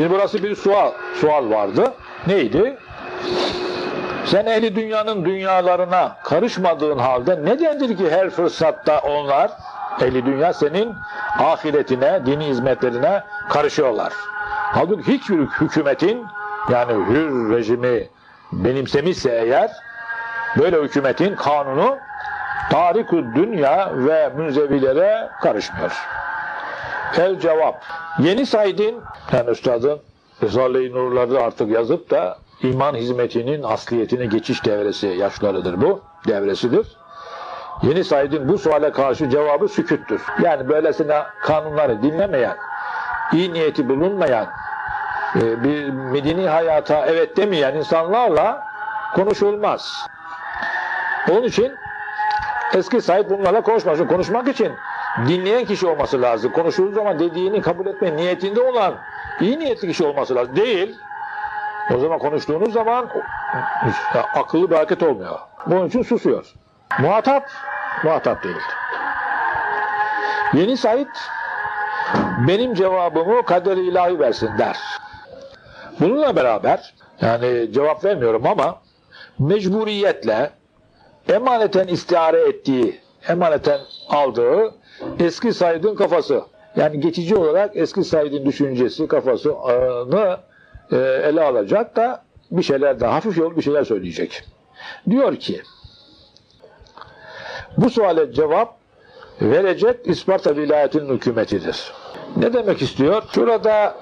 Şimdi burası bir sual, sual vardı. Neydi? Sen ehli dünyanın dünyalarına karışmadığın halde nedendir ki her fırsatta onlar, ehli dünya senin ahiretine, dini hizmetlerine karışıyorlar. Halbuki hiçbir hükümetin, yani hür rejimi benimsemişse eğer, böyle hükümetin kanunu tariku dünya ve münzevilere karışmıyor. El cevap. Yeni Said'in, yani üstadın Risale-i Nurları artık yazıp da iman hizmetinin asliyetine geçiş devresi yaşlarıdır bu, devresidir. Yeni Said'in bu suale karşı cevabı süküttür. Yani böylesine kanunları dinlemeyen, iyi niyeti bulunmayan, e, bir medeni hayata evet demeyen insanlarla konuşulmaz. Onun için eski Said bunlarla konuşmaz. Konuşmak için dinleyen kişi olması lazım. Konuşulduğu zaman dediğini kabul etme niyetinde olan iyi niyetli kişi olması lazım. Değil. O zaman konuştuğunuz zaman ya, akıllı bir hareket olmuyor. Bunun için susuyor. Muhatap, muhatap değil. Yeni Said benim cevabımı kader-i ilahi versin der. Bununla beraber yani cevap vermiyorum ama mecburiyetle emaneten istihare ettiği, emaneten aldığı eski Said'in kafası. Yani geçici olarak eski Said'in düşüncesi, kafasını e, ele alacak da bir şeyler daha hafif yol bir şeyler söyleyecek. Diyor ki bu suale cevap verecek İsparta vilayetinin hükümetidir. Ne demek istiyor? Şurada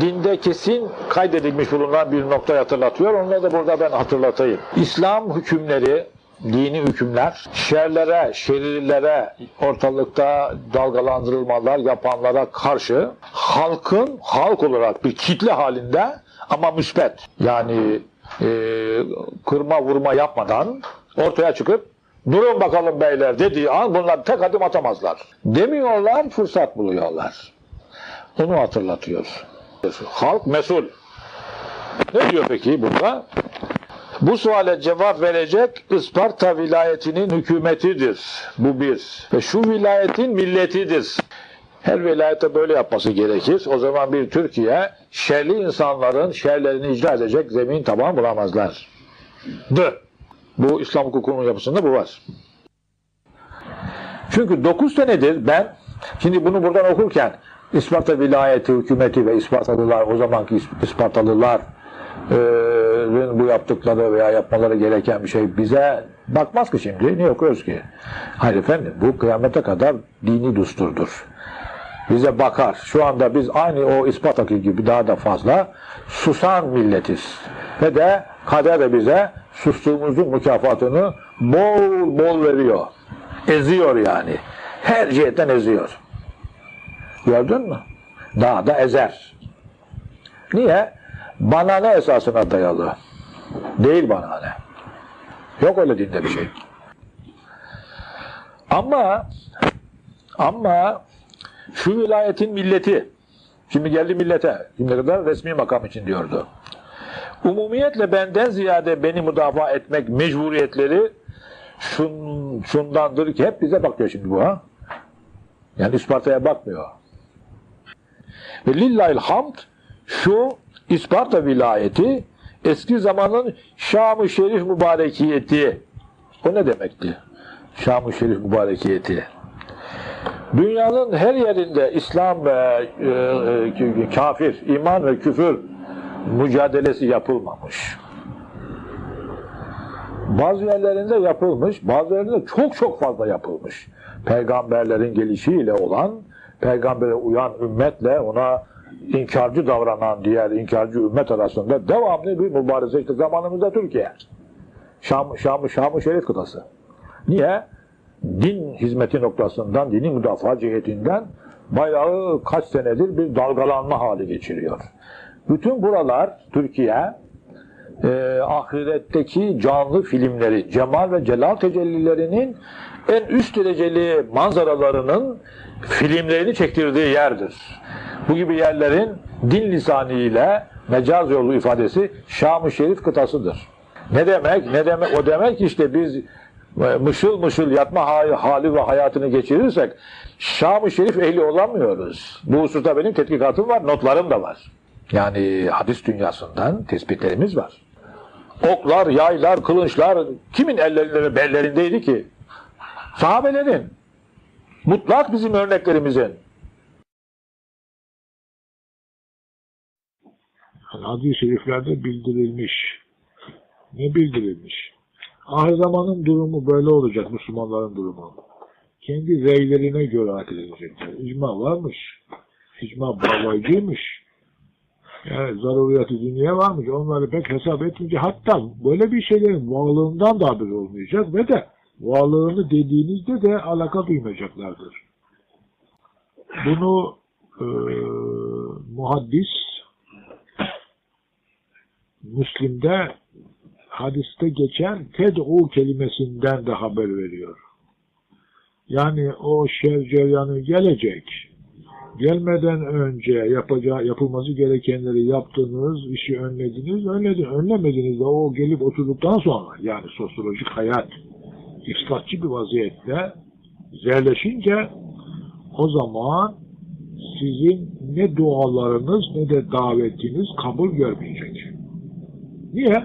dinde kesin kaydedilmiş bulunan bir noktayı hatırlatıyor. Onları da burada ben hatırlatayım. İslam hükümleri, dini hükümler, şerlere, şerirlere, ortalıkta dalgalandırılmalar yapanlara karşı halkın halk olarak bir kitle halinde ama müspet yani e, kırma vurma yapmadan ortaya çıkıp durun bakalım beyler dediği an bunlar tek adım atamazlar. Demiyorlar, fırsat buluyorlar. Onu hatırlatıyor. Halk mesul. Ne diyor peki burada? Bu suale cevap verecek Isparta vilayetinin hükümetidir. Bu bir. Ve şu vilayetin milletidir. Her vilayete böyle yapması gerekir. O zaman bir Türkiye şerli insanların şerlerini icra edecek zemin taban bulamazlar. D. Bu İslam hukukunun yapısında bu var. Çünkü 9 senedir ben şimdi bunu buradan okurken İsparta vilayeti hükümeti ve İspartalılar o zamanki İspartalılar e, bu yaptıkları veya yapmaları gereken bir şey bize bakmaz ki şimdi. Niye okuyoruz ki? Hayır efendim bu kıyamete kadar dini düsturdur. Bize bakar. Şu anda biz aynı o İspartaki gibi daha da fazla susan milletiz. Ve de kader de bize sustuğumuzun mükafatını bol bol veriyor. Eziyor yani. Her cihetten eziyor. Gördün mü? Daha da ezer. Niye? Bana ne esasına dayalı? Değil bana ne. Yok öyle dinde bir şey. Ama ama şu vilayetin milleti şimdi geldi millete şimdi kadar resmi makam için diyordu. Umumiyetle benden ziyade beni müdafaa etmek mecburiyetleri şun, şundandır ki hep bize bakıyor şimdi bu ha. Yani Isparta'ya bakmıyor. Ve lillahil hamd şu İsparta vilayeti eski zamanın Şam-ı Şerif mübarekiyeti. O ne demekti? Şam-ı Şerif mübarekiyeti. Dünyanın her yerinde İslam ve e, e, kafir, iman ve küfür mücadelesi yapılmamış. Bazı yerlerinde yapılmış, bazı yerlerinde çok çok fazla yapılmış. Peygamberlerin gelişiyle olan, peygambere uyan ümmetle ona inkarcı davranan diğer inkarcı ümmet arasında devamlı bir mübareze işte zamanımızda Türkiye. Şam, Şam, Şam-ı Şerif kıtası. Niye? Din hizmeti noktasından, dini müdafaa cihetinden bayağı kaç senedir bir dalgalanma hali geçiriyor. Bütün buralar Türkiye e, ahiretteki canlı filmleri, cemal ve celal tecellilerinin en üst dereceli manzaralarının filmlerini çektirdiği yerdir. Bu gibi yerlerin din lisanıyla mecaz yolu ifadesi Şam-ı Şerif kıtasıdır. Ne demek? Ne demek? O demek işte biz mışıl mışıl yatma hali ve hayatını geçirirsek Şam-ı Şerif ehli olamıyoruz. Bu hususta benim tetkikatım var, notlarım da var. Yani hadis dünyasından tespitlerimiz var. Oklar, yaylar, kılınçlar kimin ellerinde ve bellerindeydi ki? Sahabelerin. Mutlak bizim örneklerimizin. Yani hadis-i şeriflerde bildirilmiş. Ne bildirilmiş? Ahir zamanın durumu böyle olacak, Müslümanların durumu. Kendi reylerine göre hareket edecekler. İcma varmış. İcma bağlayıcıymış. Yani zaruriyatı dünya varmış. Onları pek hesap etmeyince hatta böyle bir şeylerin varlığından da haber olmayacak ve de varlığını dediğinizde de alaka duymayacaklardır. Bunu e, muhaddis Müslim'de hadiste geçen ted'u kelimesinden de haber veriyor. Yani o şer ceryanı gelecek. Gelmeden önce yapacağı, yapılması gerekenleri yaptınız, işi önlediniz, önledin, önlemediniz de o gelip oturduktan sonra yani sosyolojik hayat islatçı bir vaziyette zerleşince o zaman sizin ne dualarınız ne de davetiniz kabul görmeyecek. Niye?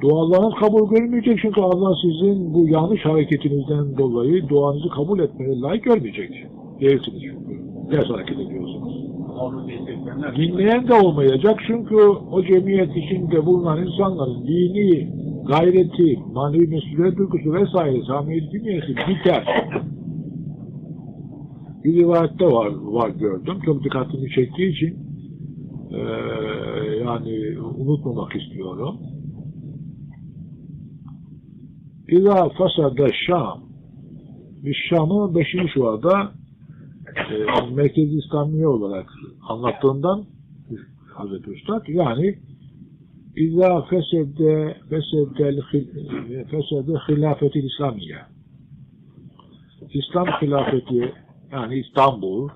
Dualarınız kabul görmeyecek çünkü Allah sizin bu yanlış hareketinizden dolayı duanızı kabul etmeye layık görmeyecek. Değilsiniz çünkü. Ters hareket ediyorsunuz. Dinleyen de olmayacak çünkü o cemiyet içinde bulunan insanların dini, gayreti, manevi mesuliyet duygusu vesaire samiyet dünyası biter. Bir rivayette var, var gördüm. Çok dikkatimi çektiği için eee, yani unutmamak istiyorum. İza fasada Şam Şam'ı 5. şuada e, Merkezi İslamiye olarak anlattığından Hazreti Üstad yani İza fesede fesede fesede hilafeti İslamiye İslam hilafeti yani İstanbul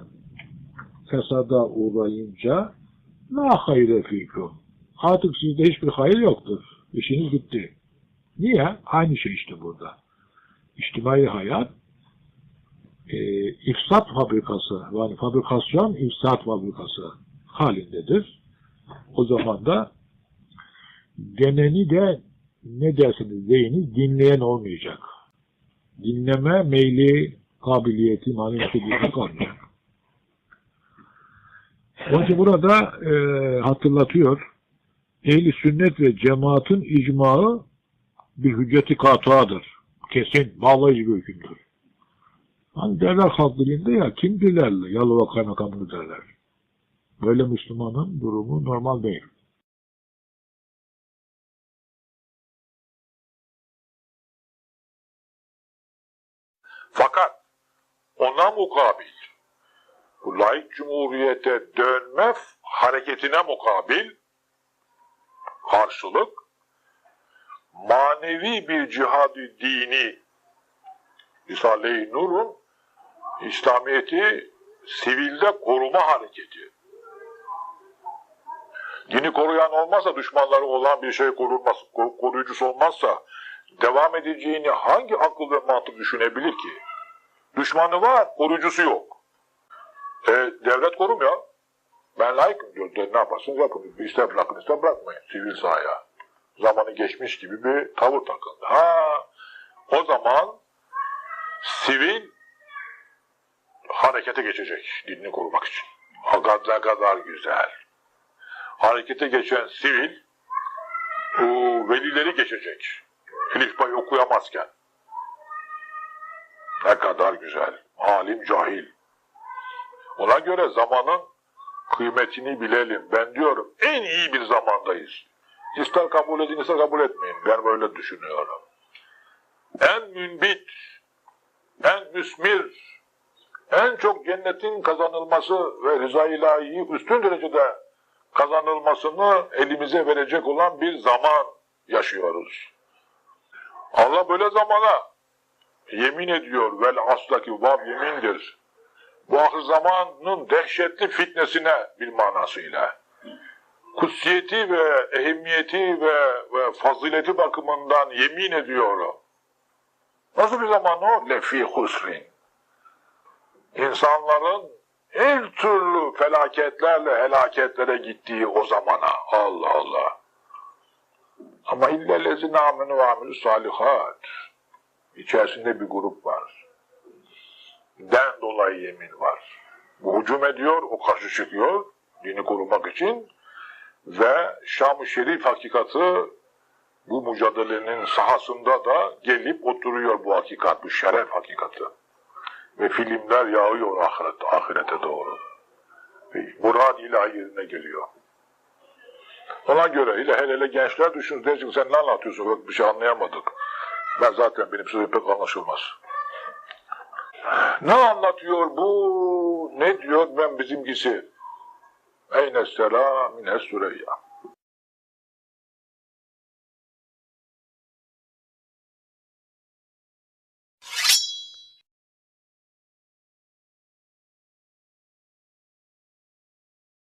fesada uğrayınca la hayre fikum artık sizde hiçbir hayır yoktur. İşiniz bitti. Niye? Aynı şey işte burada. İçtimai hayat e, ifsat fabrikası, yani fabrikasyon ifsat fabrikası halindedir. O zaman da deneni de ne dersiniz deyiniz dinleyen olmayacak. Dinleme meyli, kabiliyeti, maneviyeti kalmayacak. Onun burada e, hatırlatıyor. Ehli sünnet ve cemaatin icmağı bir hücceti katuadır. Kesin, bağlayıcı bir hükümdür. Hani derler halk ya, kim dilerler? Yalova kaymakamını derler. Böyle Müslümanın durumu normal değil. Fakat ona mukabil bu laik cumhuriyete dönme hareketine mukabil karşılık manevi bir cihadı dini Risale-i Nur'un İslamiyet'i sivilde koruma hareketi. Dini koruyan olmazsa, düşmanları olan bir şey korunmaz, kor- koruyucusu olmazsa devam edeceğini hangi akıl ve mantık düşünebilir ki? Düşmanı var, koruyucusu yok. E, devlet korumuyor. Ben layıkım diyor. De, ne yaparsınız yapın. İster bırakın ister bırakmayın. Sivil sahaya. Zamanı geçmiş gibi bir tavır takıldı. Ha, o zaman sivil harekete geçecek dinini korumak için. Fakat ne kadar güzel. Harekete geçen sivil o velileri geçecek. Filifba'yı okuyamazken. Ne kadar güzel. Alim cahil. Ona göre zamanın kıymetini bilelim. Ben diyorum en iyi bir zamandayız. İster kabul edin ister kabul etmeyin. Ben böyle düşünüyorum. En münbit, en müsmir, en çok cennetin kazanılması ve rıza ilahiyi üstün derecede kazanılmasını elimize verecek olan bir zaman yaşıyoruz. Allah böyle zamana yemin ediyor vel aslaki vav yemindir. Bu ahir zamanın dehşetli fitnesine bir manasıyla. Kutsiyeti ve ehemmiyeti ve, ve fazileti bakımından yemin ediyorum. Nasıl bir zaman o? Lefi husrin. İnsanların her türlü felaketlerle helaketlere gittiği o zamana. Allah Allah. Ama illellezine amenu ve amilü salihat. İçerisinde bir grup var. Den dolayı yemin var. Bu hücum ediyor, o karşı çıkıyor dini korumak için ve Şam-ı Şerif hakikati bu mücadelenin sahasında da gelip oturuyor bu hakikat, bu şeref hakikati. Ve filmler yağıyor ahiret, ahirete doğru. Murad ilahi yerine geliyor. Ona göre hele hele, gençler düşün, diyecek sen ne anlatıyorsun, Bak, bir şey anlayamadık. Ben zaten benim sözüm pek anlaşılmaz. Ne anlatıyor bu? Ne diyor ben bizimkisi? Eyne selam mine Süreyya.